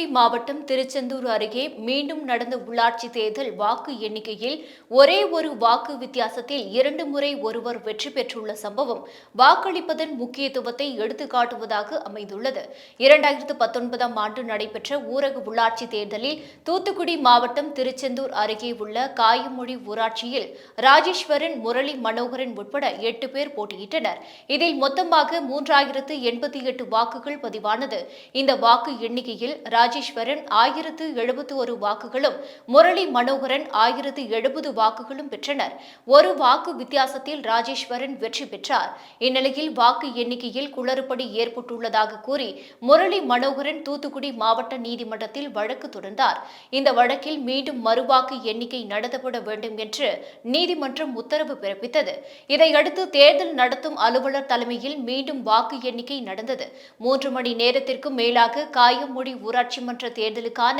தூத்துக்குடி மாவட்டம் திருச்செந்தூர் அருகே மீண்டும் நடந்த உள்ளாட்சி தேர்தல் வாக்கு எண்ணிக்கையில் ஒரே ஒரு வாக்கு வித்தியாசத்தில் இரண்டு முறை ஒருவர் வெற்றி பெற்றுள்ள சம்பவம் வாக்களிப்பதன் முக்கியத்துவத்தை எடுத்துக்காட்டுவதாக அமைந்துள்ளது. இரண்டாயிரத்து பத்தொன்பதாம் ஆண்டு நடைபெற்ற ஊரக உள்ளாட்சி தேர்தலில் தூத்துக்குடி மாவட்டம் திருச்செந்தூர் அருகே உள்ள காயமொழி ஊராட்சியில் ராஜேஸ்வரன் முரளி மனோகரன் உட்பட எட்டு பேர் போட்டியிட்டனர். இதில் மொத்தமாக மூன்றாயிரத்து எண்பத்தி எட்டு வாக்குகள் பதிவானது. இந்த வாக்கு எண்ணிக்கையில் ராஜ் ராஜேஸ்வரன் ஆயிரத்து எழுபத்து ஒரு வாக்குகளும் முரளி மனோகரன் ஆயிரத்து எழுபது வாக்குகளும் பெற்றனர். ஒரு வாக்கு வித்தியாசத்தில் ராஜேஸ்வரன் வெற்றி பெற்றார். இந்நிலையில் வாக்கு எண்ணிக்கையில் குளறுபடி ஏற்பட்டுள்ளதாக கூறி முரளி மனோகரன் தூத்துக்குடி மாவட்ட நீதிமன்றத்தில் வழக்கு தொடர்ந்தார். இந்த வழக்கில் மீண்டும் மறுவாக்கு எண்ணிக்கை நடத்தப்பட வேண்டும் என்று நீதிமன்றம் உத்தரவு பிறப்பித்தது. இதையடுத்து தேர்தல் நடத்தும் அலுவலர் தலைமையில் மீண்டும் வாக்கு எண்ணிக்கை நடந்தது. மூன்று மணி நேரத்திற்கும் மேலாக காயமொழி ஊராட்சி உள்ளாட்சிமன்ற தேர்தலுக்கான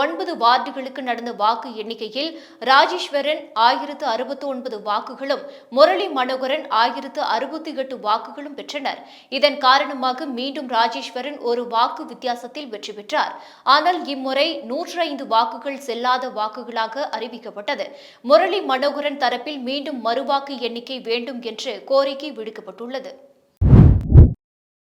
ஒன்பது வார்டுகளுக்கு நடந்த வாக்கு எண்ணிக்கையில் ராஜேஸ்வரன் ஆயிரத்து அறுபத்தி ஒன்பது வாக்குகளும் முரளி மனோகரன் ஆயிரத்து அறுபத்தி எட்டு வாக்குகளும் பெற்றனர். இதன் காரணமாக மீண்டும் ராஜேஸ்வரன் ஒரு வாக்கு வித்தியாசத்தில் வெற்றி பெற்றார். ஆனால் இம்முறை நூற்றி ஐந்து வாக்குகள் செல்லாத வாக்குகளாக அறிவிக்கப்பட்டது. முரளி மனோகரன் தரப்பில் மீண்டும் மறுவாக்கு எண்ணிக்கை வேண்டும் என்று கோரிக்கை விடுக்கப்பட்டுள்ளது.